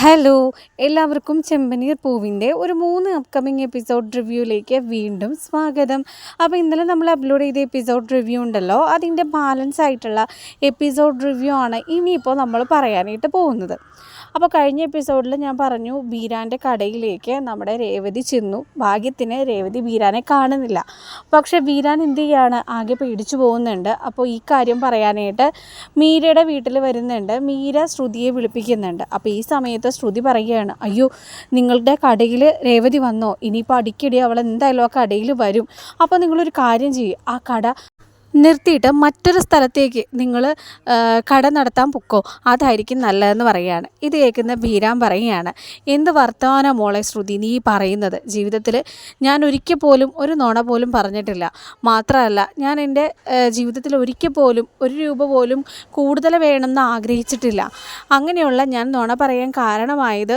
Hello എല്ലാവർക്കും ചെമ്പനീർ പൂവിന്റെ ഒരു മൂന്ന് അപ്കമിങ് എപ്പിസോഡ് റിവ്യൂയിലേക്ക് വീണ്ടും സ്വാഗതം. അപ്പോൾ ഇന്നലെ നമ്മൾ അപ്ലോഡ് ചെയ്ത എപ്പിസോഡ് റിവ്യൂ ഉണ്ടല്ലോ അതിന്റെ ബാലൻസ് ആയിട്ടുള്ള എപ്പിസോഡ് റിവ്യൂ ആണ് ഇനിയിപ്പോൾ നമ്മൾ പറയാനായിട്ട് പോകുന്നത്. അപ്പോൾ കഴിഞ്ഞ എപ്പിസോഡിൽ ഞാൻ പറഞ്ഞു ബീരാന്റെ കടയിലേക്ക് നമ്മുടെ രേവതി ചെന്നു. ഭാഗ്യത്തിന് രേവതി ബീരാനെ കാണുന്നില്ല. പക്ഷേ ബീരാൻ എന്ത് ചെയ്യാണ്? ആകെ പേടിച്ചു പോകുന്നുണ്ട്. അപ്പോൾ ഈ കാര്യം പറയാനായിട്ട് മീരയുടെ വീട്ടിൽ വരുന്നുണ്ട്. മീര ശ്രുതിയെ വിളിപ്പിക്കുന്നുണ്ട്. അപ്പോൾ ഈ സമയത്ത് ശ്രുതി പറയുകയാണ് അയ്യോ നിങ്ങളുടെ കടയിൽ രേവതി വന്നോ? ഇനിയിപ്പോൾ അടിക്കടി അവൾ എന്തായാലും ആ കടയിൽ വരും. അപ്പോൾ നിങ്ങളൊരു കാര്യം ചെയ്യും. ആ കട നിർത്തിയിട്ട് മറ്റൊരു സ്ഥലത്തേക്ക് നിങ്ങൾ കട നടത്താൻ പൊക്കോ? അതായിരിക്കും നല്ലതെന്ന് പറയുകയാണ്. ഇത് കേൾക്കുന്ന ബീരാൻ പറയുകയാണ് എന്ത് വർത്തമാന മോളെ ശ്രുതി നീ പറയുന്നത്? ജീവിതത്തിൽ ഞാൻ ഒരിക്കൽ പോലും ഒരു നോണ പോലും പറഞ്ഞിട്ടില്ല. മാത്രമല്ല ഞാൻ എന്റെ ജീവിതത്തിൽ ഒരിക്കൽ പോലും ഒരു രൂപ പോലും കൂടുതൽ വേണമെന്ന് ആഗ്രഹിച്ചിട്ടില്ല. അങ്ങനെയുള്ള ഞാൻ നോണ പറയാൻ കാരണമായത്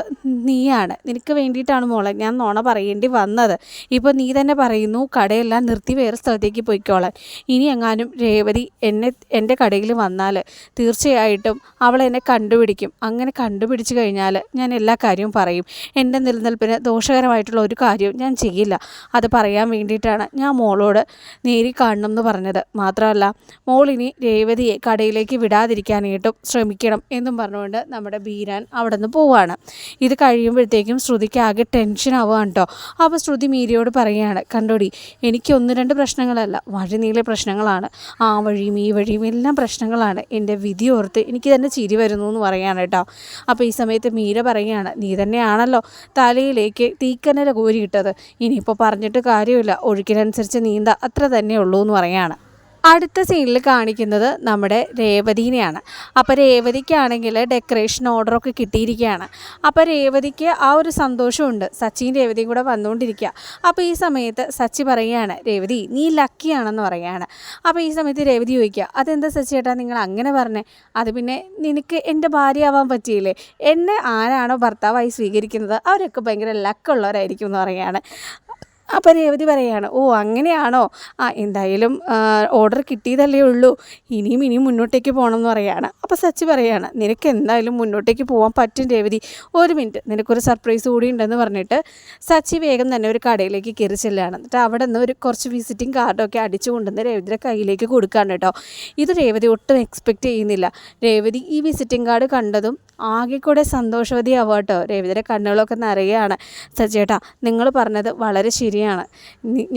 നീയാണ്. നിനക്ക് വേണ്ടിയിട്ടാണ് മോളെ ഞാൻ നോണ പറയേണ്ടി വന്നത്. ഇപ്പോൾ നീ തന്നെ പറയുന്നു കടയെല്ലാം നിർത്തി വേറെ സ്ഥലത്തേക്ക് പോയിക്കോളാൻ. ഇനി എങ്ങാനും രേവതി എന്നെ എന്റെ കടയിൽ വന്നാൽ തീർച്ചയായിട്ടും അവൾ എന്നെ കണ്ടുപിടിക്കും. അങ്ങനെ കണ്ടുപിടിച്ച് കഴിഞ്ഞാൽ ഞാൻ എല്ലാ കാര്യവും പറയും. എന്റെ നിലനിൽപ്പിന് ദോഷകരമായിട്ടുള്ള ഒരു കാര്യവും ഞാൻ ചെയ്യില്ല. അത് പറയാൻ വേണ്ടിയിട്ടാണ് ഞാൻ മോളോട് നേരി കാണണം എന്ന് പറഞ്ഞത്. മാത്രമല്ല മോളിനി രേവതിയെ കടയിലേക്ക് വിടാതിരിക്കാനായിട്ടും ശ്രമിക്കണം എന്നും പറഞ്ഞുകൊണ്ട് നമ്മുടെ ബീരാൻ അവിടെ നിന്ന് പോവാണ്. ഇത് കഴിയുമ്പോഴത്തേക്കും ശ്രുതിക്ക് ആകെ ടെൻഷൻ ആവുകയാണ് കേട്ടോ. അപ്പോൾ ശ്രുതി മീരയോട് പറയുകയാണ് കണ്ടോടി എനിക്ക് ഒന്ന് രണ്ട് പ്രശ്നങ്ങളല്ല വഴി വഴിനീളെ പ്രശ്നങ്ങളാണ്. ആ വഴിയും ഈ വഴിയും എല്ലാം പ്രശ്നങ്ങളാണ്. എന്റെ വിധി ഓർത്ത് എനിക്ക് തന്നെ ചിരി വരുന്നു എന്ന് പറയാണ് കേട്ടോ. അപ്പോൾ ഈ സമയത്ത് മീര പറയുകയാണ് നീ തന്നെയാണല്ലോ തലയിലേക്ക് തീക്കനല കോരിയിട്ടത് ഇനിയിപ്പോൾ പറഞ്ഞിട്ട് കാര്യമില്ല. ഒഴുക്കിനനുസരിച്ച് നീന്ത. അത്ര തന്നെ ഉള്ളൂ എന്ന് പറയാണ്. അടുത്ത സീനിൽ കാണിക്കുന്നത് നമ്മുടെ രേവതീനെയാണ്. അപ്പോൾ രേവതിക്കാണെങ്കിൽ ഡെക്കറേഷൻ ഓർഡറൊക്കെ കിട്ടിയിരിക്കുകയാണ്. അപ്പോൾ രേവതിക്ക് ആ ഒരു സന്തോഷമുണ്ട്. സച്ചിൻ രേവതിയും കൂടെ വന്നുകൊണ്ടിരിക്കുക. അപ്പോൾ ഈ സമയത്ത് സച്ചി പറയുകയാണ് രേവതി നീ ലക്കിയാണെന്ന് പറയുകയാണ്. അപ്പോൾ ഈ സമയത്ത് രേവതി ചോദിക്കുക അതെന്താ സച്ചി ചേട്ടാ നിങ്ങൾ അങ്ങനെ പറഞ്ഞേ? അത് പിന്നെ നിനക്ക് എന്റെ ഭാര്യ ആവാൻ പറ്റിയില്ലേ? എന്നെ ആരാണോ ഭർത്താവായി സ്വീകരിക്കുന്നത്? അവരൊക്കെ ഭയങ്കര ലക്കുള്ളവരായിരിക്കും എന്ന് പറയുകയാണ്. അപ്പോൾ രേവതി പറയുകയാണ് ഓ അങ്ങനെയാണോ? ആ എന്തായാലും ഓർഡർ കിട്ടിയതല്ലേ ഉള്ളൂ. ഇനിയും ഇനിയും മുന്നോട്ടേക്ക് പോകണം എന്ന് പറയുകയാണ് അപ്പോൾ സച്ചി പറയുകയാണ് നിനക്ക് എന്തായാലും മുന്നോട്ടേക്ക് പോകാൻ പറ്റും രേവതി. ഒരു മിനിറ്റ് നിനക്കൊരു സർപ്രൈസ് കൂടി ഉണ്ടെന്ന് പറഞ്ഞിട്ട് സച്ചി വേഗം തന്നെ ഒരു കടയിലേക്ക് കയറി ചെല്ലുകയാണ് എന്നിട്ട് അവിടെ നിന്ന് ഒരു കുറച്ച് വിസിറ്റിംഗ് കാർഡൊക്കെ അടിച്ചു കൊണ്ടുവന്ന് രേവതിയുടെ കയ്യിലേക്ക് കൊടുക്കുകയാണ് കേട്ടോ. ഇത് രേവതി ഒട്ടും എക്സ്പെക്റ്റ് ചെയ്യുന്നില്ല. രേവതി ഈ വിസിറ്റിംഗ് കാർഡ് കണ്ടതും ആകെ കൂടെ സന്തോഷവതിയാവുക കേട്ടോ. രേവതിയുടെ കണ്ണുകളൊക്കെ നിറയുകയാണ്. സച്ചേട്ടാ നിങ്ങൾ പറഞ്ഞത് വളരെ ശരിയാണ്.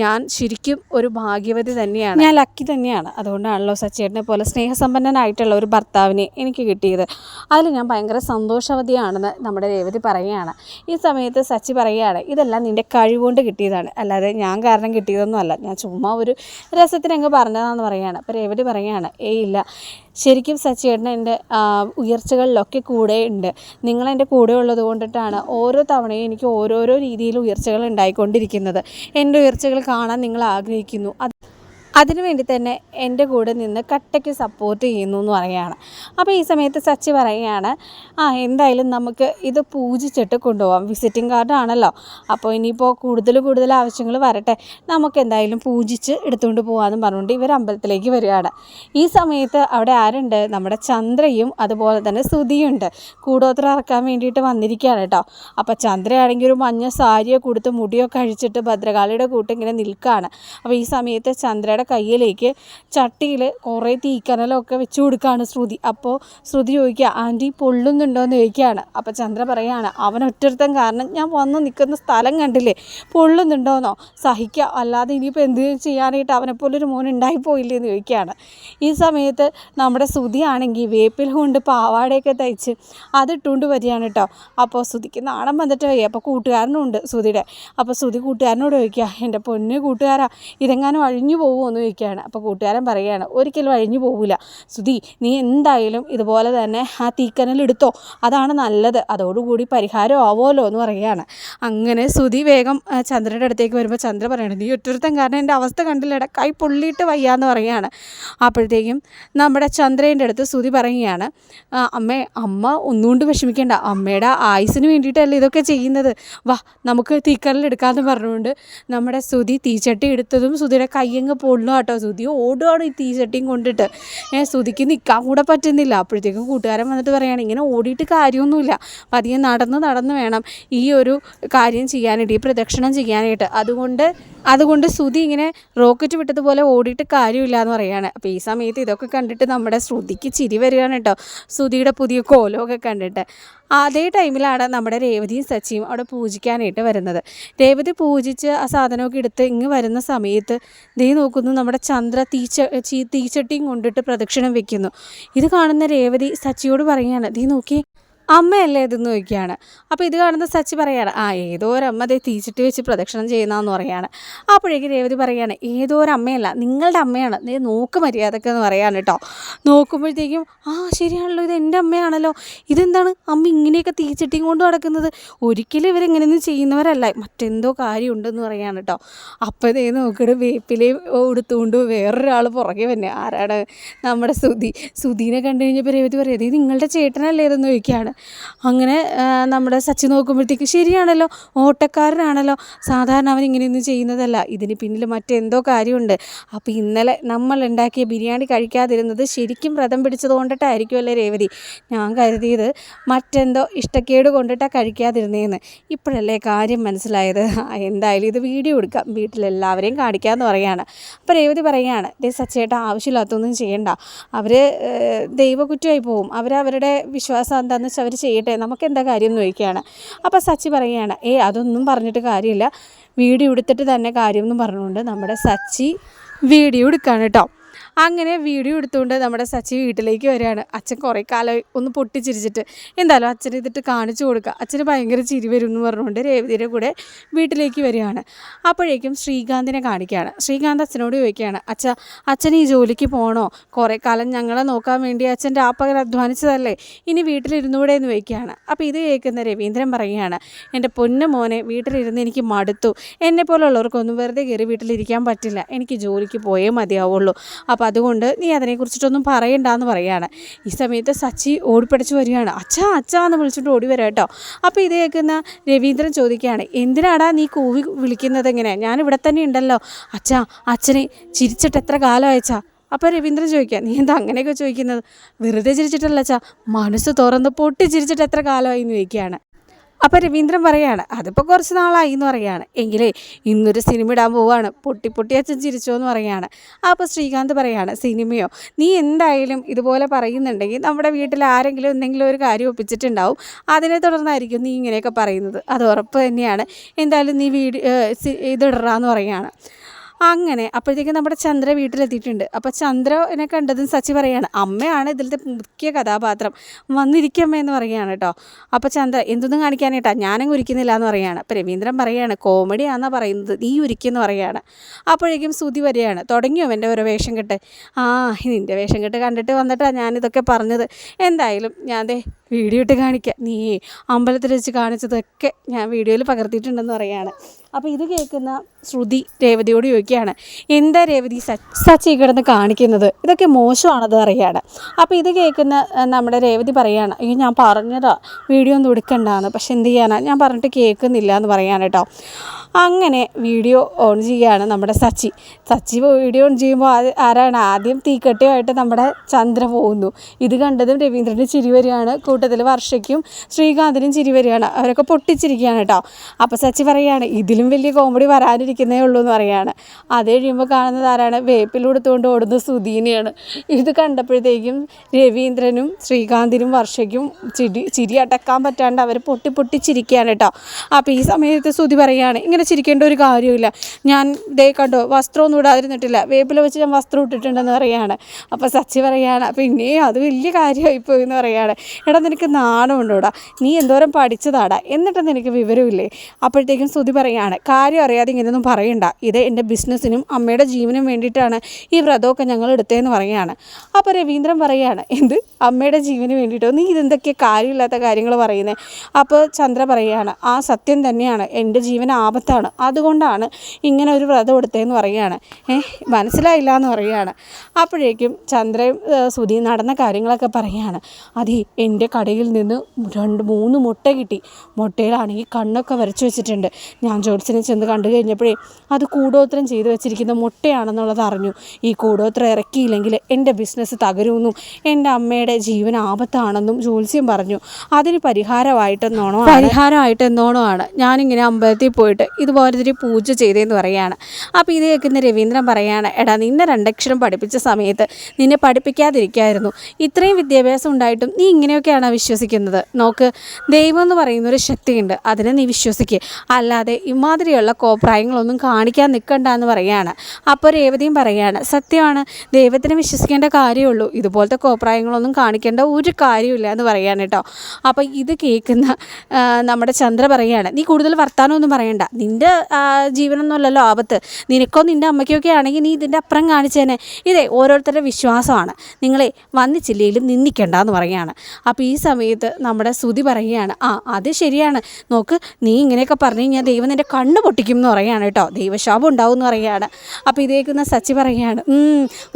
ഞാൻ ശരിക്കും ഒരു ഭാഗ്യവതി തന്നെയാണ്. ഞാൻ ലക്കി തന്നെയാണ്. അതുകൊണ്ടാണല്ലോ സച്ചേട്ടനെ പോലെ സ്നേഹസമ്പന്നനായിട്ടുള്ള ഒരു ഭർത്താവിനെ എനിക്ക് കിട്ടിയത്. അതിൽ ഞാൻ ഭയങ്കര സന്തോഷവതിയാണെന്ന് നമ്മുടെ രേവതി പറയുകയാണ്. ഈ സമയത്ത് സച്ചി പറയുകയാണ് ഇതെല്ലാം നിന്റെ കഴിവുകൊണ്ട് കിട്ടിയതാണ്. അല്ലാതെ ഞാൻ കാരണം കിട്ടിയതൊന്നുമല്ല. ഞാൻ ചുമ്മാ ഒരു രസത്തിനങ്ങ് പറഞ്ഞതാണെന്ന് പറയുകയാണ്. അപ്പോൾ രേവതി പറയുകയാണ് ഏയ് ഇല്ല. ശരിക്കും സച്ചിയേട്ടൻ എന്റെ ഉയർച്ചകളിലൊക്കെ കൂടെ ഉണ്ട്. നിങ്ങളെന്റെ കൂടെ ഉള്ളത് കൊണ്ടിട്ടാണ് ഓരോ തവണയും എനിക്ക് ഓരോരോ രീതിയിൽ ഉയർച്ചകൾ ഉണ്ടായിക്കൊണ്ടിരിക്കുന്നത്. എന്റെ ഉയർച്ചകൾ കാണാൻ നിങ്ങൾ ആഗ്രഹിക്കുന്നു. അതിനുവേണ്ടി തന്നെ എന്റെ കൂടെ നിന്ന് കട്ടയ്ക്ക് സപ്പോർട്ട് ചെയ്യുന്നു എന്ന് പറയുകയാണ്. അപ്പോൾ ഈ സമയത്ത് സച്ചി പറയുകയാണ് ആ എന്തായാലും നമുക്ക് ഇത് പൂജിച്ചിട്ട് കൊണ്ടുപോകാം വിസിറ്റിംഗ് കാർഡ് ആണല്ലോ. അപ്പോൾ ഇനിയിപ്പോൾ കൂടുതൽ കൂടുതൽ ആവശ്യങ്ങൾ വരട്ടെ. നമുക്ക് എന്തായാലും പൂജിച്ച് എടുത്തുകൊണ്ട് പോകാമെന്ന് പറഞ്ഞുകൊണ്ട് ഇവർ അമ്പലത്തിലേക്ക് വരികയാണ്. ഈ സമയത്ത് അവിടെ ആരുണ്ട്? നമ്മുടെ ചന്ദ്രയും അതുപോലെ തന്നെ സ്തുതിയുണ്ട് കൂടോത്ര ഇറക്കാൻ വേണ്ടിയിട്ട് വന്നിരിക്കുകയാണ് കേട്ടോ. അപ്പോൾ ചന്ദ്രയാണെങ്കിൽ ഒരു മഞ്ഞ സാരിയൊക്കെ കൊടുത്ത് മുടിയൊക്കെ അഴിച്ചിട്ട് ഭദ്രകാളിയുടെ കൂട്ടിങ്ങനെ നിൽക്കുകയാണ്. അപ്പോൾ ഈ സമയത്ത് ചന്ദ്രയുടെ അമ്മയുടെ കയ്യിലേക്ക് ചട്ടിയിൽ കുറേ തീക്കനലൊക്കെ വെച്ച് കൊടുക്കുകയാണ് ശ്രുതി. അപ്പോൾ ശ്രുതി ചോദിക്കുക ആന്റി പൊള്ളുന്നുണ്ടോ? എന്ന് ചോദിക്കുകയാണ്. അപ്പോൾ ചന്ദ്ര പറയുകയാണ് അവൻ ഒറ്റരുത്തം കാരണം ഞാൻ വന്ന് നിൽക്കുന്ന സ്ഥലം കണ്ടില്ലേ? പൊള്ളുന്നുണ്ടോന്നോ? സഹിക്കുക അല്ലാതെ ഇനിയിപ്പോൾ എന്ത് ചെയ്യാനായിട്ട് അവനെപ്പോലൊരു മോൻ ഉണ്ടായിപ്പോയില്ലേ? എന്ന് ചോദിക്കുകയാണ്. ഈ സമയത്ത് നമ്മുടെ ശ്രുതി ആണെങ്കിൽ വേപ്പിൽ കൊണ്ട് പാവാടയൊക്കെ തയ്ച്ച് അതിട്ടുകൊണ്ട് വരികയാണ് കേട്ടോ. അപ്പോൾ ശ്രുതിക്ക് നാണം വന്നിട്ട് വയ്യ. അപ്പോൾ കൂട്ടുകാരനും ഉണ്ട് ശ്രുതിയുടെ. അപ്പോൾ ശ്രുതി കൂട്ടുകാരനോട് ചോദിക്കുക എന്റെ പൊന്ന് കൂട്ടുകാരാ ഇതെങ്ങാനും അഴിഞ്ഞു പോകുമോ എന്ന് ചോദിക്കുകയാണ് അപ്പോൾ കൂട്ടുകാരൻ പറയുകയാണ് ഒരിക്കലും അഴിഞ്ഞു പോകില്ല സുധി നീ എന്തായാലും ഇതുപോലെ തന്നെ ആ തീക്കനൽ എടുത്തോ. അതാണ് നല്ലത്. അതോടുകൂടി പരിഹാരം ആവുമല്ലോ എന്ന് പറയുകയാണ്. അങ്ങനെ സുധി വേഗം ചന്ദ്രന്റെ അടുത്തേക്ക് വരുമ്പോൾ ചന്ദ്ര പറയണം നീ ഒറ്റൊരുത്തൻ കാരണം എന്റെ അവസ്ഥ കണ്ടില്ലട. കൈ പൊള്ളിയിട്ട് വയ്യാന്ന് പറയുകയാണ്. അപ്പോഴത്തേക്കും നമ്മുടെ ചന്ദ്രേന്റെ അടുത്ത് സുധി പറയുകയാണ് അമ്മേ അമ്മ ഒന്നുകൊണ്ട് വിഷമിക്കേണ്ട. അമ്മയുടെ ആയുസിന് വേണ്ടിയിട്ടല്ലേ ഇതൊക്കെ ചെയ്യുന്നത്. വാ നമുക്ക് തീക്കനൽ എടുക്കാമെന്ന് പറഞ്ഞുകൊണ്ട് നമ്മുടെ സുധി തീച്ചട്ടി എടുത്തതും സുധിയുടെ കയ്യങ്ങ് പൊള്ളി കൊള്ളുക കേട്ടോ സുധി ഓടുകയാണ് ഈ തീച്ചട്ടിയും കൊണ്ടിട്ട്. ഏഹ് സുധിക്ക് നിൽക്കാൻ കൂടെ പറ്റുന്നില്ല. അപ്പോഴത്തേക്കും കൂട്ടുകാരൻ വന്നിട്ട് പറയുകയാണ് ഇങ്ങനെ ഓടിയിട്ട് കാര്യമൊന്നുമില്ല. പതിയെ നടന്ന് നടന്ന് വേണം ഈ ഒരു കാര്യം ചെയ്യാനായിട്ട് ഈ പ്രദക്ഷിണം ചെയ്യാനായിട്ട്. അതുകൊണ്ട് അതുകൊണ്ട് ശ്രുതി ഇങ്ങനെ റോക്കറ്റ് വിട്ടതുപോലെ ഓടിയിട്ട് കാര്യമില്ല എന്ന് പറയുകയാണ് അപ്പോൾ ഈ സമയത്ത് ഇതൊക്കെ കണ്ടിട്ട് നമ്മുടെ ശ്രുതിക്ക് ചിരി വരികയാണ് കേട്ടോ. ശ്രുതിയുടെ പുതിയ കോലമൊക്കെ കണ്ടിട്ട്. അതേ ടൈമിലാണ് നമ്മുടെ രേവതിയും സച്ചിയും അവിടെ പൂജിക്കാനായിട്ട് വരുന്നത്. രേവതി പൂജിച്ച് ആ സാധനമൊക്കെ എടുത്ത് ഇങ്ങ് വരുന്ന സമയത്ത് ദേ നോക്കുന്നു നമ്മുടെ ചന്ദ്ര തീച്ച തീച്ചട്ടിയും കൊണ്ടിട്ട് പ്രദക്ഷിണം വെക്കുന്നു. ഇത് കാണുന്ന രേവതി സച്ചിയോട് പറയുകയാണ് ദേ നോക്കി അമ്മയല്ലേ ഇതെന്ന് ചോദിക്കുകയാണ്. അപ്പോൾ ഇത് കാണുന്ന സച്ചി പറയാണ് ആ ഏതോ ഒരമ്മ ദേ തീച്ചിട്ട് വെച്ച് പ്രദക്ഷിണം ചെയ്യുന്നതെന്ന് പറയാണ് അപ്പോഴേക്ക് രേവതി പറയാണ് ഏതോ ഒരു അമ്മയല്ല നിങ്ങളുടെ അമ്മയാണ്. നീ നോക്ക് മര്യാദയ്ക്ക് എന്ന് പറയാണ് കേട്ടോ. നോക്കുമ്പോഴത്തേക്കും ആ ശരിയാണല്ലോ ഇത് എന്റെ അമ്മയാണല്ലോ. ഇതെന്താണ്? അമ്മ ഇങ്ങനെയൊക്കെ തീച്ചിട്ടിയും കൊണ്ട് നടക്കുന്നത്. ഒരിക്കലും ഇവരിങ്ങനെയൊന്നും ചെയ്യുന്നവരല്ല. മറ്റെന്തോ കാര്യമുണ്ടെന്ന് പറയാണ് കേട്ടോ. അപ്പോൾ ഇതേ നോക്കിയിട്ട് വേപ്പിലെ ഉടുത്തുകൊണ്ട് വേറൊരാൾ പുറകെ വന്നെ. ആരാണ് നമ്മുടെ സുധി? സുധീനെ കണ്ടു കഴിഞ്ഞപ്പോൾ രേവതി പറയും ഇത് നിങ്ങളുടെ ചേട്ടനല്ലേ ഇതെന്ന് ചോദിക്കുകയാണ്. അങ്ങനെ നമ്മുടെ സച്ചി നോക്കുമ്പോഴത്തേക്ക് ശരിയാണല്ലോ ഓട്ടക്കാരനാണല്ലോ. സാധാരണ അവൻ ഇങ്ങനെയൊന്നും ചെയ്യുന്നതല്ല. ഇതിന് പിന്നിൽ മറ്റെന്തോ കാര്യമുണ്ട്. അപ്പോൾ ഇന്നലെ നമ്മൾ ഉണ്ടാക്കിയ ബിരിയാണി കഴിക്കാതിരുന്നത് ശരിക്കും വ്രതം പിടിച്ചത് കൊണ്ടിട്ടായിരിക്കുമല്ലേ രേവതി? ഞാൻ കരുതിയത് മറ്റെന്തോ ഇഷ്ടക്കേട് കൊണ്ടിട്ടാണ് കഴിക്കാതിരുന്നതെന്ന് ഇപ്പോഴല്ലേ കാര്യം മനസ്സിലായത്. എന്തായാലും ഇത് വീഡിയോ എടുക്കാം. വീട്ടിലെല്ലാവരെയും കാണിക്കാമെന്ന് പറയുകയാണ് അപ്പോൾ രേവതി പറയുകയാണ് ദേ സച്ചേട്ട ആവശ്യമില്ലാത്തൊന്നും ചെയ്യണ്ട. അവർ ദൈവകുറ്റമായി പോവും. അവരവരുടെ വിശ്വാസം എന്താണെന്ന് അവർ ചെയ്യട്ടെ? നമുക്ക് എന്താ കാര്യം എന്ന് ചോദിക്കുകയാണ്. അപ്പോൾ സച്ചി പറയുകയാണ് ഏ അതൊന്നും പറഞ്ഞിട്ട് കാര്യമില്ല. വീഡിയോ എടുത്തിട്ട് തന്നെ കാര്യം എന്ന് പറഞ്ഞുകൊണ്ട് നമ്മുടെ സച്ചി വീഡിയോ എടുക്കുകയാണ് കേട്ടോ. അങ്ങനെ വീഡിയോ എടുത്തുകൊണ്ട് നമ്മുടെ സച്ചി വീട്ടിലേക്ക് വരികയാണ്. അച്ഛൻ കുറേ കാലം ഒന്ന് പൊട്ടിച്ചിരിച്ചിട്ട്. എന്തായാലും അച്ഛനെ ഇതിട്ട് കാണിച്ചു കൊടുക്കുക. അച്ഛന് ഭയങ്കര ചിരി വരും എന്ന് പറഞ്ഞുകൊണ്ട് രേവതിയുടെ കൂടെ വീട്ടിലേക്ക് വരികയാണ്. അപ്പോഴേക്കും ശ്രീകാന്തിനെ കാണിക്കുകയാണ്. ശ്രീകാന്ത് അച്ഛനോട് ചോദിക്കുകയാണ് അച്ഛ അച്ഛൻ ഈ ജോലിക്ക് പോകണോ കുറേ കാലം ഞങ്ങളെ നോക്കാൻ വേണ്ടി അച്ഛൻ രാപ്പകൽ അധ്വാനിച്ചതല്ലേ? ഇനി വീട്ടിലിരുന്നൂടെ എന്ന് ചോദിക്കുകയാണ്. അപ്പോൾ ഇത് കേൾക്കുന്ന രവീന്ദ്രൻ പറയുകയാണ് എന്റെ പൊന്നു മോനെ വീട്ടിലിരുന്ന് എനിക്ക് മടുത്തു. എന്നെ പോലുള്ളവർക്കൊന്നും വെറുതെ കയറി വീട്ടിലിരിക്കാൻ പറ്റില്ല. എനിക്ക് ജോലിക്ക് പോയേ മതിയാവുള്ളൂ. അപ്പോൾ അതുകൊണ്ട് നീ അതിനെക്കുറിച്ചിട്ടൊന്നും പറയണ്ട എന്ന് പറയുകയാണ് ഈ സമയത്ത് സച്ചി ഓടിപ്പടിച്ച് വരികയാണ്. അച്ഛാ അച്ഛാ എന്ന് വിളിച്ചിട്ട് ഓടി വരാം കേട്ടോ. അപ്പോൾ ഇത് കേൾക്കുന്ന രവീന്ദ്രൻ ചോദിക്കുകയാണ് എന്തിനാടാ നീ കൂവി വിളിക്കുന്നത് എങ്ങനെ ഞാൻ ഇവിടെ തന്നെ ഉണ്ടല്ലോ. അച്ഛാ അച്ഛനെ ചിരിച്ചിട്ട് എത്ര കാലം അയച്ചാ അപ്പോൾ രവീന്ദ്രൻ ചോദിക്കുക നീ എന്താ അങ്ങനെയൊക്കെ ചോദിക്കുന്നത്? വെറുതെ ചിരിച്ചിട്ടല്ല അച്ഛാ മനസ്സ് തുറന്ന് പൊട്ടി ചിരിച്ചിട്ട് എത്ര കാലമായി? എന്ന് ചോദിക്കുകയാണ്. അപ്പോൾ രവീന്ദ്രൻ പറയാണ് അതിപ്പോൾ കുറച്ച് നാളായി എന്ന് പറയാണ്. എങ്കിലേ ഇന്നൊരു സിനിമ ഇടാൻ പോവാണ്. പൊട്ടി പൊട്ടി അച്ഛൻ ചിരിച്ചോ എന്ന് പറയാണ്. അപ്പോൾ ശ്രീകാന്ത് പറയാണ് സിനിമയോ? നീ എന്തായാലും ഇതുപോലെ പറയുന്നുണ്ടെങ്കിൽ നമ്മുടെ വീട്ടിൽ ആരെങ്കിലും എന്തെങ്കിലും ഒരു കാര്യം ഒപ്പിച്ചിട്ടുണ്ടാവും. അതിനെ തുടർന്നായിരിക്കും നീ ഇങ്ങനെയൊക്കെ പറയുന്നത്. അത് ഉറപ്പ് തന്നെയാണ്. എന്തായാലും നീ വീഡിയോ ഇതിടറാന്ന് പറയാണ്. അങ്ങനെ അപ്പോഴത്തേക്കും നമ്മുടെ ചന്ദ്ര വീട്ടിലെത്തിയിട്ടുണ്ട്. അപ്പോൾ ചന്ദ്രനെ കണ്ടതും സച്ചി പറയാണ് അമ്മയാണ് ഇതിലത്തെ മുഖ്യ കഥാപാത്രം. വന്നിരിക്കമ്മ എന്ന് പറയുകയാണ് കേട്ടോ അപ്പോൾ ചന്ദ്ര എന്തൊന്നും കാണിക്കാനേട്ടാ ഞാനങ്ങ് ഒരുക്കുന്നില്ല എന്ന് പറയുകയാണ്. അപ്പോൾ രവീന്ദ്രൻ പറയുകയാണ് കോമഡിയാണെന്നാണ് പറയുന്നത്. നീ ഒരുക്കിയെന്ന് പറയുകയാണ്. അപ്പോഴേക്കും സുതി വരികയാണ് തുടങ്ങിയോ എന്റെ ഓരോ വേഷം കെട്ട്? ആ നിന്റെ വേഷം കെട്ട് കണ്ടിട്ട് വന്നിട്ടാണ് ഞാനിതൊക്കെ പറഞ്ഞത്. എന്തായാലും ഞാൻ വീഡിയോ ഇട്ട് കാണിക്കാം. നീ അമ്പലത്തിൽ വെച്ച് കാണിച്ചതൊക്കെ ഞാൻ വീഡിയോയിൽ പകർത്തിയിട്ടുണ്ടെന്ന് പറയാണ്. അപ്പോൾ ഇത് കേൾക്കുന്ന ശ്രുതി രേവതിയോട് ചോദിക്കുകയാണ് എന്താ രേവതി സച്ചി കിടന്ന് കാണിക്കുന്നത്? ഇതൊക്കെ മോശമാണത് അറിയാണ് അപ്പോൾ ഇത് കേൾക്കുന്ന നമ്മുടെ രേവതി പറയാണ് അയ്യോ ഞാൻ പറഞ്ഞതാ വീഡിയോ ഒന്നും എടുക്കണ്ടാന്ന്. പക്ഷെ എന്ത് ചെയ്യാനാ? ഞാൻ പറഞ്ഞിട്ട് കേൾക്കുന്നില്ല എന്ന് പറയാണ് കേട്ടോ. അങ്ങനെ വീഡിയോ ഓൺ ചെയ്യുകയാണ് നമ്മുടെ സച്ചി. സച്ചി വീഡിയോ ഓൺ ചെയ്യുമ്പോൾ ആരാണ്? ആദ്യം തീക്കട്ടിയുമായിട്ട് നമ്മുടെ ചന്ദ്ര പോകുന്നു. ഇത് കണ്ടതും രവീന്ദ്രന് ചിരി വരികയാണ്. കൂട്ടത്തിൽ വർഷയ്ക്കും ശ്രീകാന്തിനും ചിരി വരികയാണ്. അവരൊക്കെ പൊട്ടിച്ചിരിക്കുകയാണ് കേട്ടോ. അപ്പോൾ സച്ചി പറയുകയാണ് ഇതിലും വലിയ കോമഡി വരാനിരിക്കുന്നേ ഉള്ളൂ എന്ന് പറയുകയാണ് അത് കഴിയുമ്പോൾ കാണുന്നത് ആരാണ്? വേപ്പിലെടുത്തുകൊണ്ട് ഓടുന്ന സുധീനെയാണ്. ഇത് കണ്ടപ്പോഴത്തേക്കും രവീന്ദ്രനും ശ്രീകാന്തിനും വർഷയ്ക്കും ചിരി ചിരി അടക്കാൻ പറ്റാണ്ട് അവർ പൊട്ടി പൊട്ടി ചിരിക്കുകയാണ് കേട്ടോ. അപ്പോൾ ഈ സമയത്ത് സുധി പറയുകയാണ് ഇങ്ങനെ ചിരിക്കേണ്ട ഒരു കാര്യമില്ല ഞാൻ ദേ കണ്ടോ വസ്ത്രമൊന്നും ഇടാതിരുന്നിട്ടില്ല. വേപ്പില വെച്ച് ഞാൻ വസ്ത്രം ഇട്ടിട്ടുണ്ടെന്ന് പറയുകയാണ്. അപ്പോൾ സച്ചി പറയുകയാണ് പിന്നെ അത് വലിയ കാര്യമായിപ്പോയി എന്ന് പറയുകയാണ്. എടാ നിനക്ക് നാണമുണ്ടോടാ? നീ എന്തോരം പഠിച്ചതാടാ? എന്നിട്ട് നിനക്ക് വിവരമില്ലേ? അപ്പോഴത്തേക്കും സ്തുതി പറയുകയാണ് കാര്യം അറിയാതെ ഇങ്ങനെയൊന്നും പറയണ്ട. ഇത് എന്റെ ബിസിനസ്സിനും അമ്മയുടെ ജീവനും വേണ്ടിയിട്ടാണ് ഈ വ്രതമൊക്കെ ഞങ്ങൾ എടുത്തതെന്ന് പറയുകയാണ്. അപ്പോൾ രവീന്ദ്രൻ പറയുകയാണ് എന്ത്? അമ്മയുടെ ജീവന് വേണ്ടിയിട്ടോ? നീ ഇതെന്തൊക്കെ കാര്യമില്ലാത്ത കാര്യങ്ങൾ പറയുന്നത് അപ്പോൾ ചന്ദ്ര പറയുകയാണ് ആ സത്യം തന്നെയാണ്. എന്റെ ജീവൻ ആപത്താണ് ആപത്താണ് അതുകൊണ്ടാണ് ഇങ്ങനെ ഒരു വ്രതം എടുത്തതെന്ന് പറയുകയാണ്. മനസ്സിലായില്ല എന്ന് പറയുകയാണ്. അപ്പോഴേക്കും ചന്ദ്രയും സുധി നടന്ന കാര്യങ്ങളൊക്കെ പറയുകയാണ്. അതെ എന്റെ കടയിൽ നിന്ന് രണ്ട് മൂന്ന് മുട്ട കിട്ടി. മുട്ടയിലാണെങ്കിൽ കണ്ണൊക്കെ വരച്ചു വെച്ചിട്ടുണ്ട്. ഞാൻ ജോത്സ്യനെ ചെന്ന് കണ്ടു കഴിഞ്ഞപ്പോഴേ അത് കൂടോത്രം ചെയ്തു വെച്ചിരിക്കുന്ന മുട്ടയാണെന്നുള്ളത് അറിഞ്ഞു. ഈ കൂടോത്രം ഇറക്കിയില്ലെങ്കിൽ എന്റെ ബിസിനസ് തകരുമെന്നും എന്റെ അമ്മയുടെ ജീവൻ ആപത്താണെന്നും ജോത്സ്യം പറഞ്ഞു. അതിന് പരിഹാരമായിട്ടെന്നോണോ പരിഹാരമായിട്ടെന്നോണോ ആണ് ഞാനിങ്ങനെ അമ്പലത്തിൽ പോയിട്ട് ഇതുപോലൊരു പൂജ ചെയ്തതെന്ന് പറയുകയാണ്. അപ്പോൾ ഇത് കേൾക്കുന്ന രവീന്ദ്രൻ പറയുകയാണ് എടാ നിന്നെ രണ്ടക്ഷരം പഠിപ്പിച്ച സമയത്ത് നിന്നെ പഠിപ്പിക്കാതിരിക്കായിരുന്നു. ഇത്രയും വിദ്യാഭ്യാസം ഉണ്ടായിട്ടും നീ ഇങ്ങനെയൊക്കെയാണ് വിശ്വസിക്കുന്നത്? നോക്ക് ദൈവം എന്ന് പറയുന്ന ഒരു ശക്തിയുണ്ട്. അതിനെ നീ വിശ്വസിക്കുക അല്ലാതെ ഇമാതിരിയുള്ള കോപ്രായങ്ങളൊന്നും കാണിക്കാൻ നിൽക്കണ്ട എന്ന് പറയുകയാണ്. അപ്പോൾ രേവതിയും പറയുകയാണ് സത്യമാണ് ദൈവത്തിനെ വിശ്വസിക്കേണ്ട കാര്യമുള്ളൂ. ഇതുപോലത്തെ കോപ്രായങ്ങളൊന്നും കാണിക്കേണ്ട ഒരു കാര്യമില്ല എന്ന് പറയാണ് കേട്ടോ. അപ്പോൾ ഇത് കേൾക്കുന്ന നമ്മുടെ ചന്ദ്ര പറയുകയാണ് നീ കൂടുതൽ വർത്തമാനമൊന്നും പറയണ്ട. നിന്റെ ജീവനൊന്നുമല്ലല്ലോ ആപത്ത്. നിനക്കോ നിന്റെ അമ്മയ്ക്കൊക്കെ ആണെങ്കിൽ നീ ഇതിന്റെ അപ്പുറം കാണിച്ചേനെ. ഇതേ ഓരോരുത്തരുടെ വിശ്വാസമാണ്. നിങ്ങളെ വന്നിച്ചില്ലെങ്കിലും നിന്ദിക്കണ്ട എന്ന് പറയുകയാണ്. അപ്പോൾ ഈ സമയത്ത് നമ്മുടെ ശ്രുതി പറയുകയാണ് ആ അത് ശരിയാണ്. നോക്ക് നീ ഇങ്ങനെയൊക്കെ പറഞ്ഞു കഴിഞ്ഞാൽ ദൈവം നിന്റെ കണ്ണ് പൊട്ടിക്കും എന്ന് പറയുകയാണ് കേട്ടോ. ദൈവശാപം ഉണ്ടാവും എന്ന് പറയുകയാണ്. അപ്പോൾ ഇതേക്കുന്ന സച്ചി പറയുകയാണ്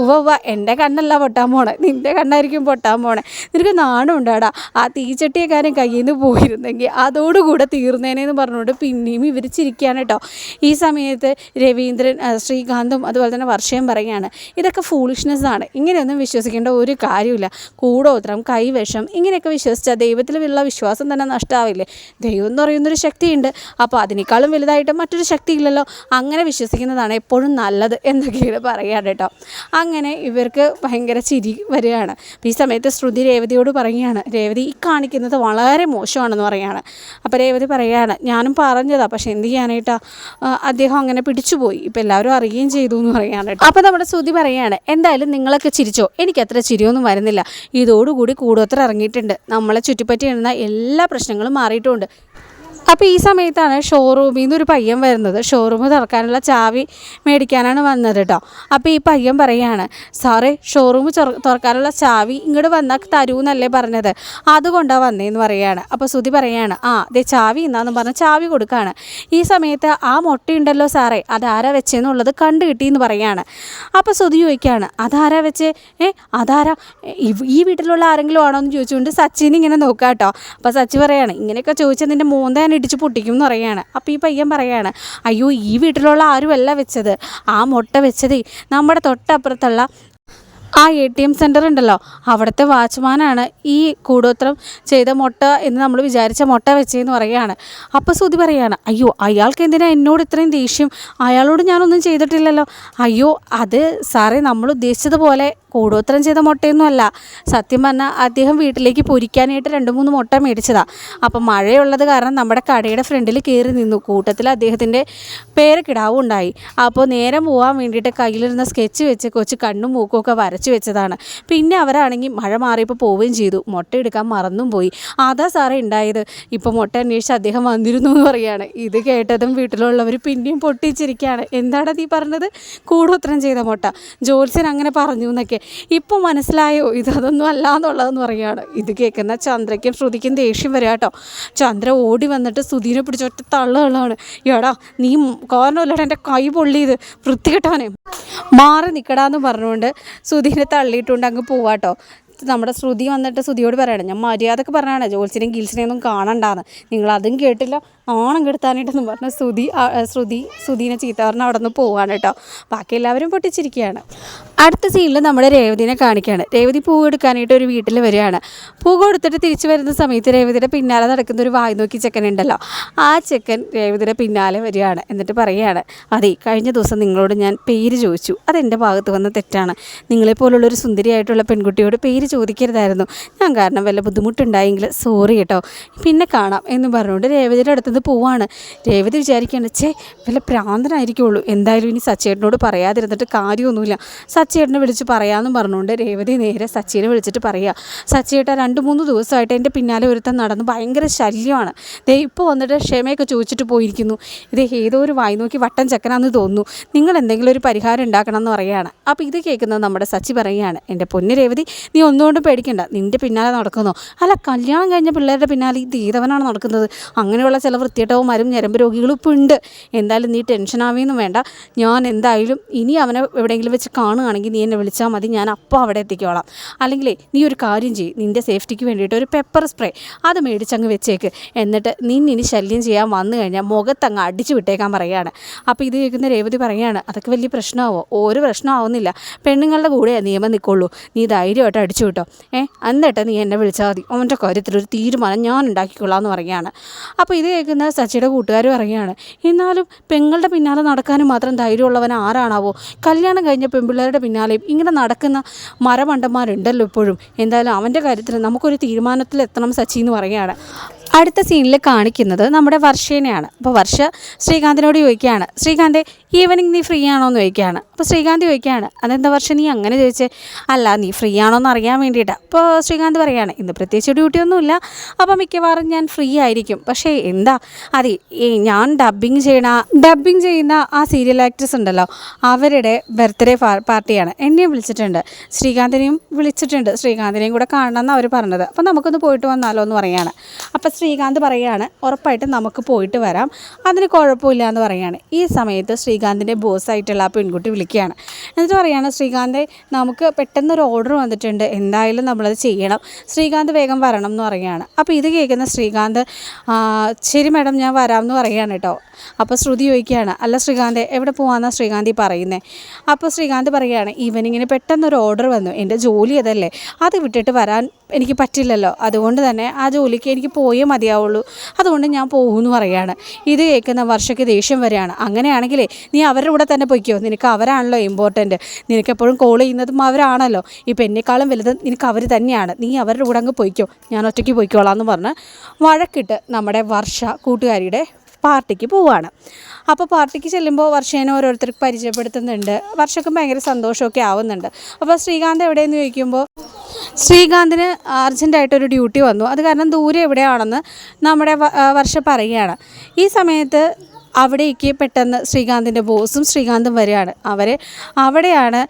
ഉവ ഉവ്വ എന്റെ കണ്ണല്ല പൊട്ടാൻ പോണേ. നിന്റെ കണ്ണായിരിക്കും പൊട്ടാൻ പോണേ. നിനക്ക് നാണം ഉണ്ടാടാ ആ തീച്ചട്ടിയെക്കാരൻ കയ്യിൽ നിന്ന് പോയിരുന്നെങ്കിൽ അതോടുകൂടെ തീർന്നേനെന്ന് പറഞ്ഞുകൊണ്ട് പിന്നെയും ഇവർ ചിരിക്കുകയാണ് കേട്ടോ. ഈ സമയത്ത് രവീന്ദ്രൻ ശ്രീകാന്തും അതുപോലെ തന്നെ വർഷയും പറയുകയാണ് ഇതൊക്കെ ഫൂളിഷ്നെസ് ആണ്. ഇങ്ങനെയൊന്നും വിശ്വസിക്കേണ്ട ഒരു കാര്യമില്ല കൂടോത്രം കൈവശം ഇങ്ങനെയൊക്കെ വിശ്വസിച്ചാൽ ദൈവത്തിലുള്ള വിശ്വാസം തന്നെ നഷ്ടമാവില്ലേ ദൈവം എന്ന് പറയുന്നൊരു ശക്തിയുണ്ട്. അപ്പോൾ അതിനേക്കാളും വലുതായിട്ട് മറ്റൊരു ശക്തി ഇല്ലല്ലോ. അങ്ങനെ വിശ്വസിക്കുന്നതാണ് എപ്പോഴും നല്ലത് എന്നൊക്കെയാണ് പറയുക കേട്ടോ. അങ്ങനെ ഇവർക്ക് ഭയങ്കര ചിരി വരികയാണ്. ഈ സമയത്ത് ശ്രുതി രേവതിയോട് പറയുകയാണ് രേവതി ഈ കാണിക്കുന്നത് വളരെ മോശമാണെന്ന് പറയുകയാണ്. അപ്പോൾ രേവതി പറയുകയാണ് ഞാനും പറഞ്ഞതാണ് പക്ഷേ എന്ത് ചെയ്യാനായിട്ടാ ആ, അദ്ദേഹം അങ്ങനെ പിടിച്ചുപോയി. ഇപ്പം എല്ലാവരും അറിയുകയും ചെയ്തു എന്ന് കേട്ടോ. അപ്പോൾ നമ്മുടെ ശ്രുതി പറയുകയാണ് എന്തായാലും നിങ്ങളൊക്കെ ചിരിച്ചോ? എനിക്ക് അത്ര ചിരിയൊന്നും വരുന്നില്ല. ഇതോടുകൂടി കൂടോത്ര ഇറങ്ങിയിട്ടുണ്ട്. നമ്മളെ ചുറ്റിപ്പറ്റി ഇരുന്ന എല്ലാ പ്രശ്നങ്ങളും മാറിയിട്ടുമുണ്ട് അപ്പോൾ ഈ സമയത്താണ് ഷോറൂമിൽ നിന്ന് ഒരു പയ്യൻ വരുന്നത്. ഷോറൂം തുറക്കാനുള്ള ചാവി മേടിക്കാനാണ് വന്നത് കേട്ടോ അപ്പോൾ ഈ പയ്യൻ പറയാണ് സാറേ ഷോറൂം തുറക്കാനുള്ള ചാവി ഇങ്ങോട്ട് വന്നാൽ തരൂ എന്നല്ലേ പറഞ്ഞത്. അതുകൊണ്ടാണ് വന്നേന്ന് പറയാണ്. അപ്പോൾ സുധി പറയാണ് ആ ദേ ചാവി എന്നാന്ന് പറഞ്ഞ് ചാവി കൊടുക്കുകയാണ് ഈ സമയത്ത് ആ മുട്ടയുണ്ടല്ലോ സാറേ അതാരാ വെച്ചെന്നുള്ളത് കണ്ടു കിട്ടിയെന്ന് പറയാണ്. അപ്പോൾ സുധി ചോദിക്കുകയാണ് അതാരാ വെച്ച്? ഏ അതാരാ? ഈ വീട്ടിലുള്ള ആരെങ്കിലും ആണോ എന്ന് ചോദിച്ചുകൊണ്ട് സച്ചിൻ ഇങ്ങനെ നോക്കാം കേട്ടോ അപ്പോൾ സച്ചി പറയാണ് ഇങ്ങനെയൊക്കെ ചോദിച്ചാൽ നിന്റെ മോന്താൻ ഇടിച്ച് പൊട്ടിക്കും എന്ന് പറയുകയാണ്. അപ്പോൾ ഈ പയ്യൻ പറയുകയാണ് അയ്യോ ഈ വീട്ടിലുള്ള ആരുമല്ല വെച്ചത്. ആ മുട്ട വെച്ചത് നമ്മുടെ തൊട്ടപ്പുറത്തുള്ള ആ എ ടി എം സെന്റർ ഉണ്ടല്ലോ. അവിടുത്തെ വാച്ച്മാനാണ് ഈ കൂടോത്രം ചെയ്ത മുട്ട എന്ന് നമ്മൾ വിചാരിച്ച മുട്ട വെച്ചതെന്ന് പറയുകയാണ്. അപ്പോൾ സുതി പറയുകയാണ് അയ്യോ അയാൾക്ക് എന്തിനാ എന്നോട് ഇത്രയും ദേഷ്യം? അയാളോട് ഞാനൊന്നും ചെയ്തിട്ടില്ലല്ലോ. അയ്യോ അത് സാറേ നമ്മൾ ഉദ്ദേശിച്ചതുപോലെ കൂടോത്രം ചെയ്ത മുട്ടയൊന്നും അല്ല. സത്യം പറഞ്ഞാൽ അദ്ദേഹം വീട്ടിലേക്ക് പൊരിക്കാനായിട്ട് രണ്ട് മൂന്ന് മുട്ട മേടിച്ചതാണ് അപ്പം മഴയുള്ളത് കാരണം നമ്മുടെ കടയുടെ ഫ്രണ്ടിൽ കയറി നിന്നു. കൂട്ടത്തിൽ അദ്ദേഹത്തിന്റെ പേരക്കിടാവും ഉണ്ടായി അപ്പോൾ നേരം പോകാൻ വേണ്ടിയിട്ട് കയ്യിലിരുന്ന സ്കെച്ച് വെച്ച് കൊച്ച് കണ്ണും മൂക്കും ഒക്കെ വരച്ചു വെച്ചതാണ്. പിന്നെ അവരാണെങ്കിൽ മഴ മാറിയപ്പോൾ പോവുകയും ചെയ്തു. മുട്ട എടുക്കാൻ മറന്നും പോയി. അതാ സാറേ ഉണ്ടായത്. ഇപ്പോൾ മുട്ട അന്വേഷിച്ച് അദ്ദേഹം വന്നിരുന്നു എന്ന് പറയുകയാണ്. ഇത് കേട്ടതും വീട്ടിലുള്ളവർ പിന്നെയും പൊട്ടിച്ചിരിക്കുകയാണ്. എന്താണ് നീ പറഞ്ഞത്? കൂടോത്രം ചെയ്ത മുട്ട. ജോത്സ്യൻ അങ്ങനെ പറഞ്ഞു എന്നൊക്കെ. ഇപ്പോൾ മനസ്സിലായോ? ഇത് അതൊന്നും അല്ല എന്നുള്ളതെന്ന് പറയുകയാണ്. ഇത് കേൾക്കുന്ന ചന്ദ്രയ്ക്കും ശ്രുതിക്കും ദേഷ്യം വരിക കേട്ടോ. ചന്ദ്ര ഓടി വന്നിട്ട് സുധീനെ പിടിച്ചൊറ്റ തള്ളുകളാണ് എടാ നീ കോരണമല്ലോ എന്റെ കൈ പൊള്ളിയത്? വൃത്തികെട്ടവനെ മാറി നിൽക്കടാന്ന് പറഞ്ഞുകൊണ്ട് സുധീനെ തള്ളിയിട്ടുണ്ട് അങ്ങ് പോവാട്ടോ. നമ്മുടെ ശ്രുതി വന്നിട്ട് ശ്രുതിയോട് പറയണം ഞാൻ മര്യാദയ്ക്ക് പറഞ്ഞാണ് ജോത്സ്യനെയും ഗിൽസിനെയും ഒന്നും കാണണ്ടാന്ന്. നിങ്ങൾ അതും കേട്ടില്ല ഓണം കെടുത്താനായിട്ടെന്ന് പറഞ്ഞ ശ്രുതി ശ്രുതി ശ്രുതിനെ ചീത്ത പറഞ്ഞ് അവിടെ നിന്ന് പോവാണ് കേട്ടോ. ബാക്കി എല്ലാവരും പൊട്ടിച്ചിരിക്കുകയാണ്. അടുത്ത സീനിൽ നമ്മുടെ രേവതിനെ കാണിക്കുകയാണ്. രേവതി പൂ എടുക്കാനായിട്ട് ഒരു വീട്ടിൽ വരികയാണ്. പൂ കൊടുത്തിട്ട് തിരിച്ചു വരുന്ന സമയത്ത് രേവതിയുടെ പിന്നാലെ നടക്കുന്ന ഒരു വായി നോക്കി ചെക്കൻ ഉണ്ടല്ലോ. ആ ചെക്കൻ രേവതിയുടെ പിന്നാലെ വരികയാണ്. എന്നിട്ട് പറയുകയാണ് അതെ കഴിഞ്ഞ ദിവസം നിങ്ങളോട് ഞാൻ പേര് ചോദിച്ചു. അതെന്റെ ഭാഗത്ത് വന്ന തെറ്റാണ്. നിങ്ങളെപ്പോലുള്ള ഒരു സുന്ദരിയായിട്ടുള്ള പെൺകുട്ടിയോട് പേര് ചോദിക്കരുതായിരുന്നു. ഞാൻ കാരണം വല്ല ബുദ്ധിമുട്ടുണ്ടായെങ്കിൽ സോറി കേട്ടോ. പിന്നെ കാണാം എന്ന് പറഞ്ഞുകൊണ്ട് രേവതിയുടെ അടുത്തുനിന്ന് പോവാണ്. രേവതി വിചാരിക്കുകയാണ് ചേ വല്ല പ്രാന്തനായിരിക്കുള്ളൂ. എന്തായാലും ഇനി സച്ചേട്ടനോട് പറയാതിരുന്നിട്ട് കാര്യമൊന്നുമില്ല. സച്ചേട്ടനെ വിളിച്ച് പറയാമെന്നും പറഞ്ഞുകൊണ്ട് രേവതി നേരെ സച്ചിനെ വിളിച്ചിട്ട് പറയുക സച്ചേട്ട രണ്ട് മൂന്ന് ദിവസമായിട്ട് എന്റെ പിന്നാലെ ഒരുത്തൻ നടന്ന് ഭയങ്കര ശല്യമാണ്. ദേ ഇപ്പോൾ വന്നിട്ട് ക്ഷമയൊക്കെ ചോദിച്ചിട്ട് പോയിരിക്കുന്നു. ഇത് ഏതോ ഒരു വായി നോക്കി വട്ടൻ ചക്കനാന്ന് തോന്നുന്നു. നിങ്ങൾ എന്തെങ്കിലും ഒരു പരിഹാരം ഉണ്ടാക്കണം എന്ന് പറയുകയാണ്. അപ്പോൾ ഇത് കേൾക്കുന്നത് നമ്മുടെ സച്ചി പറയുകയാണ് എന്റെ പൊന്നു രേവതി നീ ഒന്നുകൊണ്ടും പേടിക്കണ്ട. നിന്റെ പിന്നാലെ നടക്കുന്നോ? അല്ല കല്യാണം കഴിഞ്ഞ പിള്ളേരുടെ പിന്നാലെ ഈ ദീതവനാണ് നടക്കുന്നത്. അങ്ങനെയുള്ള ചില വൃത്തിയിട്ടവന്മാരും ഞരമ്പ് രോഗികളും ഇപ്പോൾ ഉണ്ട് എന്തായാലും നീ ടെൻഷൻ ആവുകയൊന്നും വേണ്ട. ഞാൻ എന്തായാലും ഇനി അവനെ എവിടെയെങ്കിലും വെച്ച് കാണുകയാണെങ്കിൽ നീ എന്നെ വിളിച്ചാൽ മതി. ഞാൻ അപ്പോൾ അവിടെ എത്തിക്കോളാം. അല്ലെങ്കിൽ നീ ഒരു കാര്യം ചെയ്യും. നിന്റെ സേഫ്റ്റിക്ക് വേണ്ടിയിട്ട് ഒരു പെപ്പർ സ്പ്രേ അത് മേടിച്ചങ്ങ് വെച്ചേക്ക്. എന്നിട്ട് നിന്നിനി ശല്യം ചെയ്യാൻ വന്നു കഴിഞ്ഞാൽ മുഖത്തങ്ങ് അടിച്ചു വിട്ടേക്കാൻ പറയുകയാണ്. അപ്പോൾ ഇത് കേൾക്കുന്ന രേവതി പറയുകയാണ് അതൊക്കെ വലിയ പ്രശ്നമാവോ? ഒരു പ്രശ്നമാവുന്നില്ല പെണ്ണുങ്ങളുടെ കൂടെ നിയമം നിൽക്കുള്ളൂ. നീ ധൈര്യമായിട്ട് അടിച്ചു വിട്ടോ. ഏ? എന്നിട്ട് നീ എന്നെ വിളിച്ചാൽ മതി. അവന്റെ കാര്യത്തിലൊരു തീരുമാനം ഞാൻ ഉണ്ടാക്കിക്കൊള്ളാം എന്ന് പറയുകയാണ്. അപ്പോൾ ഇത് കേൾക്കുന്ന സച്ചിയുടെ കൂട്ടുകാർ പറയുകയാണ് എന്നാലും പെങ്ങളുടെ പിന്നാലെ നടക്കാനും മാത്രം ധൈര്യമുള്ളവൻ ആരാണാവോ? കല്യാണം കഴിഞ്ഞ പെൺപിള്ളേരുടെ പിന്നാലെയും ഇങ്ങനെ നടക്കുന്ന മരമണ്ടന്മാരുണ്ടല്ലോ ഇപ്പോഴും. എന്തായാലും അവന്റെ കാര്യത്തിൽ നമുക്കൊരു തീരുമാനത്തിലെത്തണം സച്ചി എന്ന് പറയുകയാണ്. അടുത്ത സീനിൽ കാണിക്കുന്നത് നമ്മുടെ വർഷേനെയാണ്. അപ്പോൾ വർഷ ശ്രീകാന്തിനോട് ചോദിക്കുകയാണ്. ശ്രീകാന്തെ ഈവനിങ് നീ ഫ്രീ ആണോ എന്ന് ചോദിക്കുകയാണ്. അപ്പോൾ ശ്രീകാന്ത് ചോദിക്കുകയാണ് അതെന്താ വർഷ നീ അങ്ങനെ ചോദിച്ചേ? അല്ല നീ ഫ്രീ ആണോ എന്ന് അറിയാൻ വേണ്ടിയിട്ടാണ് അപ്പോൾ ശ്രീകാന്ത് പറയുകയാണ് ഇന്ന് പ്രത്യേകിച്ച് ഡ്യൂട്ടിയൊന്നുമില്ല അപ്പോൾ മിക്കവാറും ഞാൻ ഫ്രീ ആയിരിക്കും. പക്ഷേ എന്താ? അതെ ഞാൻ ഡബ്ബിങ് ചെയ്യണ ഡബ്ബിങ് ചെയ്യുന്ന ആ സീരിയൽ ആക്ട്രസ് ഉണ്ടല്ലോ അവരുടെ ബർത്ത്ഡേ പാർട്ടിയാണ് എന്നെയും വിളിച്ചിട്ടുണ്ട്. ശ്രീകാന്തിനെയും വിളിച്ചിട്ടുണ്ട്. ശ്രീകാന്തിനെയും കൂടെ കാണണമെന്ന് അവർ പറഞ്ഞത്. അപ്പോൾ നമുക്കൊന്ന് പോയിട്ട് വന്നാലോ എന്ന് പറയാണ് അപ്പോൾ ശ്രീകാന്ത് പറയുകയാണ് ഉറപ്പായിട്ടും നമുക്ക് പോയിട്ട് വരാം. അതിന് കുഴപ്പമില്ല എന്ന് പറയുകയാണ്. ഈ സമയത്ത് ശ്രീകാന്തിന്റെ ബോസായിട്ടുള്ള ആ പെൺകുട്ടി വിളിക്കുകയാണ്. എന്നിട്ട് പറയുകയാണ് ശ്രീകാന്തെ നമുക്ക് പെട്ടെന്നൊരു ഓർഡർ വന്നിട്ടുണ്ട്. എന്തായാലും നമ്മളത് ചെയ്യണം. ശ്രീകാന്ത് വേഗം വരണം എന്ന് പറയുകയാണ് അപ്പോൾ ഇത് കേൾക്കുന്ന ശ്രീകാന്ത് "ആ, ശരി മാഡം ഞാൻ വരാം എന്ന് പറയുകയാണ് കേട്ടോ. അപ്പോൾ ശ്രുതി ചോദിക്കുകയാണ് അല്ല ശ്രീകാന്ത് എവിടെ പോകാമെന്നാണ് ശ്രീകാന്തി പറയുന്നത് അപ്പോൾ ശ്രീകാന്ത് പറയുകയാണ് ഈവനിങ്ങിന് പെട്ടെന്നൊരു ഓർഡർ വന്നു. എന്റെ ജോലി അതല്ലേ. അത് വിട്ടിട്ട് വരാൻ എനിക്ക് പറ്റില്ലല്ലോ. അതുകൊണ്ട് തന്നെ ആ ജോലിക്ക് എനിക്ക് പോയേ മതിയാവുള്ളൂ. അതുകൊണ്ട് ഞാൻ പോകുമെന്ന് പറയുകയാണ് ഇത് കേൾക്കുന്ന വർഷയ്ക്ക് ദേഷ്യം വരികയാണ്. അങ്ങനെയാണെങ്കിലേ നീ അവരുടെ കൂടെ തന്നെ പൊയ്ക്കോ. നിനക്ക് അവരാണല്ലോ ഇമ്പോർട്ടന്റ് നിനക്ക് എപ്പോഴും കോൾ ചെയ്യുന്നതും അവരാണല്ലോ. ഇപ്പം എന്നെക്കാളും വലുത് നിനക്ക് അവർ തന്നെയാണ്. നീ അവരുടെ കൂടെ അങ്ങ് പൊയ്ക്കോ. ഞാൻ ഒറ്റയ്ക്ക് പൊയ്ക്കോളാം എന്ന് പറഞ്ഞ് വഴക്കിട്ട് നമ്മുടെ വർഷ കൂട്ടുകാരിയുടെ പാർട്ടിക്ക് പോവുകയാണ് അപ്പോൾ പാർട്ടിക്ക് ചെല്ലുമ്പോൾ വർഷേനെ ഓരോരുത്തർക്ക് പരിചയപ്പെടുത്തുന്നുണ്ട്. വർഷക്കും ഭയങ്കര സന്തോഷമൊക്കെ ആവുന്നുണ്ട്. അപ്പോൾ ശ്രീകാന്ത് എവിടെയെന്ന് ചോദിക്കുമ്പോൾ ശ്രീകാന്തിന് അർജന്റായിട്ടൊരു ഡ്യൂട്ടി വന്നു. അത് കാരണം ദൂരെ എവിടെയാണെന്ന് നമ്മുടെ വർഷ പറയുകയാണ്. ഈ സമയത്ത് അവിടേക്ക് പെട്ടെന്ന് ശ്രീകാന്തിന്റെ ബോസും ശ്രീകാന്തും വരികയാണ്. അവർ അവിടെയാണ്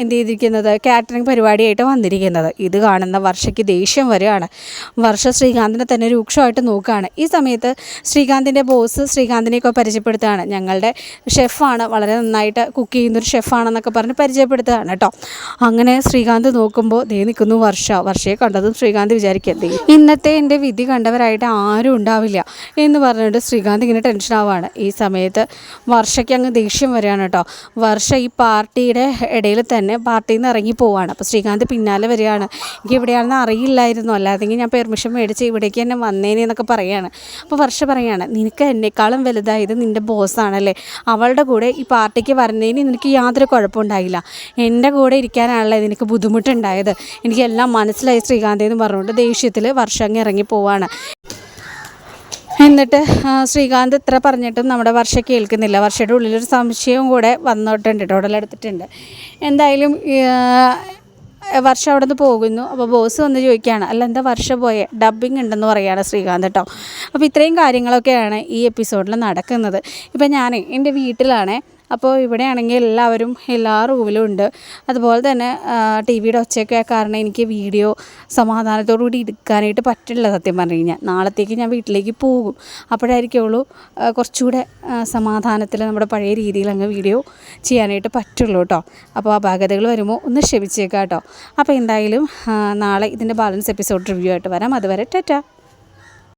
എന്ത് ചെയ്തിരിക്കുന്നത്? കാറ്ററിംഗ് പരിപാടിയായിട്ട് വന്നിരിക്കുന്നത്. ഇത് കാണുന്ന വർഷയ്ക്ക് ദേഷ്യം വരികയാണ്. വർഷ ശ്രീകാന്തിനെ തന്നെ രൂക്ഷമായിട്ട് നോക്കുകയാണ്. ഈ സമയത്ത് ശ്രീകാന്തിന്റെ ബോസ് ശ്രീകാന്തിനെയൊക്കെ പരിചയപ്പെടുത്തുകയാണ്. ഞങ്ങളുടെ ഷെഫാണ് വളരെ നന്നായിട്ട് കുക്ക് ചെയ്യുന്നൊരു ഷെഫാണെന്നൊക്കെ പറഞ്ഞ് പരിചയപ്പെടുത്തുകയാണ് കേട്ടോ. അങ്ങനെ ശ്രീകാന്ത് നോക്കുമ്പോൾ ദേ നിൽക്കുന്നു വർഷ. വർഷയെ കണ്ടതും ശ്രീകാന്ത് വിചാരിക്കുന്നത് ഇന്നത്തെ എന്റെ വിധി കണ്ടവരായിട്ട് ആരും ഉണ്ടാവില്ല എന്ന് പറഞ്ഞിട്ട് ശ്രീകാന്ത് ഇങ്ങനെ ടെൻഷൻ ആവുകയാണ് ഈ സമയത്ത് വർഷയ്ക്ക് അങ്ങ് ദേഷ്യം വരികയാണ് കേട്ടോ. വർഷ ഈ പാർട്ടിയുടെ ഇടയിൽ തന്നെ പാർട്ടിയിൽ നിന്ന് ഇറങ്ങി പോവാണ്. അപ്പോൾ ശ്രീകാന്ത് പിന്നാലെ വരികയാണ്. എനിക്ക് ഇവിടെയാണെന്ന് അറിയില്ലായിരുന്നു. അല്ലാതെങ്കിൽ ഞാൻ പെർമിഷൻ മേടിച്ച് ഇവിടേക്ക് തന്നെ വന്നേനെ എന്നൊക്കെ പറയുകയാണ് അപ്പോൾ വർഷ പറയുകയാണ് നിനക്ക് എന്നെക്കാളും വലുതായത് നിന്റെ ബോസാണല്ലേ. അവളുടെ കൂടെ ഈ പാർട്ടിക്ക് വരുന്നതിന് നിനക്ക് യാതൊരു കുഴപ്പമുണ്ടായില്ല എന്റെ കൂടെ ഇരിക്കാനാണല്ലേ നിനക്ക് ബുദ്ധിമുട്ടുണ്ടായത്? എനിക്കെല്ലാം മനസ്സിലായി ശ്രീകാന്ത് എന്ന് പറഞ്ഞുകൊണ്ട് ദേഷ്യത്തിൽ വർഷം അങ്ങ് ഇറങ്ങി പോവാണ്. എന്നിട്ട് ശ്രീകാന്ത് ഇത്ര പറഞ്ഞിട്ടും നമ്മുടെ വർഷ കേൾക്കുന്നില്ല. വർഷയുടെ ഉള്ളിലൊരു സംശയവും കൂടെ വന്നോട്ടുണ്ട് ഉടലെടുത്തിട്ടുണ്ട്. എന്തായാലും വർഷ അവിടെ നിന്ന് പോകുന്നു. അപ്പോൾ ബോസ് വന്ന് ചോദിക്കുകയാണ് അല്ല എന്താ വർഷം പോയ? ഡബ്ബിംഗ് ഉണ്ടെന്ന് പറയുകയാണ് ശ്രീകാന്ത് കേട്ടോ. അപ്പോൾ ഇത്രയും കാര്യങ്ങളൊക്കെയാണ് ഈ എപ്പിസോഡിൽ നടക്കുന്നത്. ഇപ്പം ഞാൻ എന്റെ വീട്ടിലാണേ അപ്പോൾ ഇവിടെയാണെങ്കിൽ എല്ലാവരും എല്ലാ റൂമിലും ഉണ്ട്. അതുപോലെ തന്നെ ടി വിയുടെ ഒച്ചയൊക്കെ കാരണം എനിക്ക് വീഡിയോ സമാധാനത്തോടു കൂടി എടുക്കാനായിട്ട് പറ്റില്ല സത്യം പറഞ്ഞു കഴിഞ്ഞാൽ. നാളത്തേക്ക് ഞാൻ വീട്ടിലേക്ക് പോകും. അപ്പോഴായിരിക്കുള്ളൂ കുറച്ചുകൂടെ സമാധാനത്തിൽ നമ്മുടെ പഴയ രീതിയിൽ അങ്ങ് വീഡിയോ ചെയ്യാനായിട്ട് പറ്റുള്ളൂ കേട്ടോ. അപ്പോൾ അപാകതകൾ വരുമ്പോൾ ഒന്ന് ക്ഷമിച്ചേക്കാം കേട്ടോ. അപ്പോൾ എന്തായാലും നാളെ ഇതിന്റെ ബാലൻസ് എപ്പിസോഡ് റിവ്യൂ ആയിട്ട് വരാം. അതുവരെ ടാറ്റ.